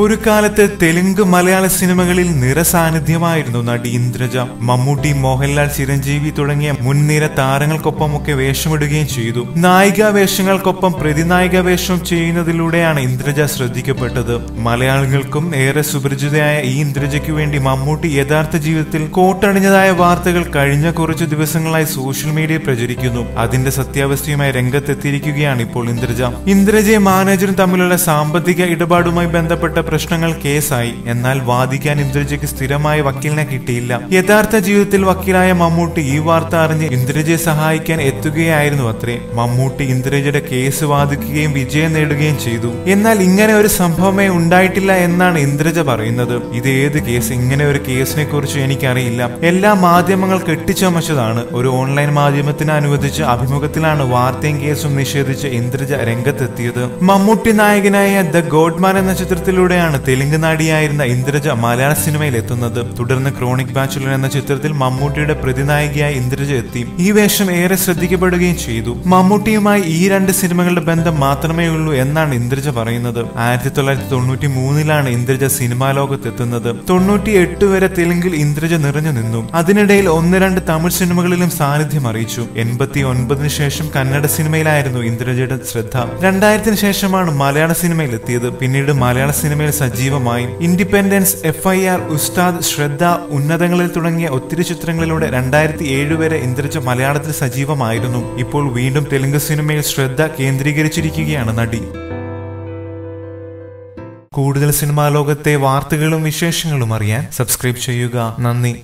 ഒരു കാലത്ത് തെലുങ്ക് മലയാള സിനിമകളിൽ നിറസാന്നിധ്യമായിരുന്നു നടി ഇന്ദ്രജ. മമ്മൂട്ടി മോഹൻലാൽ ചിരഞ്ജീവി തുടങ്ങിയ മുൻനിര താരങ്ങൾക്കൊപ്പമൊക്കെ വേഷമിടുകയും ചെയ്തു. നായിക വേഷങ്ങൾക്കൊപ്പം പ്രതിനായിക വേഷം ചെയ്യുന്നതിലൂടെയാണ് ഇന്ദ്രജ ശ്രദ്ധിക്കപ്പെട്ടത്. മലയാളികൾക്കും ഏറെ സുപരിചിതയായ ഈ ഇന്ദ്രജയ്ക്ക് വേണ്ടി മമ്മൂട്ടി യഥാർത്ഥ ജീവിതത്തിൽ കോട്ടണിഞ്ഞതായ വാർത്തകൾ കഴിഞ്ഞ കുറച്ചു ദിവസങ്ങളായി സോഷ്യൽ മീഡിയ പ്രചരിക്കുന്നു. അതിന്റെ സത്യാവസ്ഥയുമായി രംഗത്തെത്തിയിരിക്കുകയാണ് ഇപ്പോൾ ഇന്ദ്രജ. ഇന്ദ്രജയും മാനേജറും തമ്മിലുള്ള സാമ്പത്തിക ഇടപാടുമായി ബന്ധപ്പെട്ട പ്രശ്നങ്ങൾ കേസായി. എന്നാൽ വാദിക്കാൻ ഇന്ദ്രജയ്ക്ക് സ്ഥിരമായ വക്കീലിനെ കിട്ടിയില്ല. യഥാർത്ഥ ജീവിതത്തിൽ വക്കീലായ മമ്മൂട്ടി ഈ വാർത്ത അറിഞ്ഞ് ഇന്ദ്രജയെ സഹായിക്കാൻ എത്തുകയായിരുന്നു അത്രേ. മമ്മൂട്ടി ഇന്ദ്രജയുടെ കേസ് വാദിക്കുകയും വിജയം നേടുകയും ചെയ്തു. എന്നാൽ ഇങ്ങനെ ഒരു സംഭവമേ ഉണ്ടായിട്ടില്ല എന്നാണ് ഇന്ദ്രജ പറയുന്നത്. ഇത് ഏത് കേസ്? ഇങ്ങനെ ഒരു കേസിനെ കുറിച്ച് എനിക്കറിയില്ല. എല്ലാ മാധ്യമങ്ങൾ കെട്ടിച്ചമച്ചതാണ്. ഒരു ഓൺലൈൻ മാധ്യമത്തിന് അനുവദിച്ച അഭിമുഖത്തിലാണ് വാർത്തയും കേസും നിഷേധിച്ച് ഇന്ദ്രജ രംഗത്തെത്തിയത്. മമ്മൂട്ടി നായകനായ ദ ഗോഡ്മാൻ എന്ന ചിത്രത്തിലൂടെയാണ് തെലുങ്ക് നടിയായിരുന്ന ഇന്ദ്രജ മലയാള സിനിമയിൽ എത്തുന്നത് തുടർന്ന് ക്രോണിക് ബാച്ചുലർ എന്ന ചിത്രത്തിൽ മമ്മൂട്ടിയുടെ പ്രതിനായികയായി ഇന്ദ്രജ എത്തി. ഈ വേഷം ഏറെ ശ്രദ്ധിക്കപ്പെടുകയും ചെയ്തു. മമ്മൂട്ടിയുമായി ഈ രണ്ട് സിനിമകളുടെ ബന്ധം മാത്രമേ ഉള്ളൂ എന്നാണ് ഇന്ദ്രജ പറയുന്നത്. ആയിരത്തി തൊള്ളായിരത്തി തൊണ്ണൂറ്റി മൂന്നിലാണ് ഇന്ദ്രജ സിനിമാ ലോകത്തെത്തുന്നത്. തൊണ്ണൂറ്റി എട്ട് വരെ തെലുങ്കിൽ ഇന്ദ്രജ നിറഞ്ഞു നിന്നു. അതിനിടയിൽ ഒന്ന് രണ്ട് തമിഴ് സിനിമകളിലും സാന്നിധ്യം അറിയിച്ചു. എൺപത്തി ഒൻപതിനു ശേഷം കന്നഡ സിനിമയിലായിരുന്നു ഇന്ദ്രജയുടെ ശ്രദ്ധ. രണ്ടായിരത്തിന് ശേഷമാണ് മലയാള സിനിമയിൽ എത്തിയത് പിന്നീട് മലയാള സിനിമയിൽ സജീവമായി ഇൻഡിപെൻഡൻസ് എഫ് ഐ ആർ ഉസ്താദ് ശ്രദ്ധ ഉന്നതങ്ങളിൽ തുടങ്ങിയ ഒത്തിരി ചിത്രങ്ങളിലൂടെ രണ്ടായിരത്തി ഏഴ് വരെ ഇന്ദ്രജ മലയാളത്തിൽ സജീവമായിരുന്നു. ഇപ്പോൾ വീണ്ടും തെലുങ്ക് സിനിമയിൽ ശ്രദ്ധ കേന്ദ്രീകരിച്ചിരിക്കുകയാണ് നടി. കൂടുതൽ സിനിമാ ലോകത്തെ വാർത്തകളും വിശേഷങ്ങളും അറിയാൻ സബ്സ്ക്രൈബ് ചെയ്യുക. നന്ദി.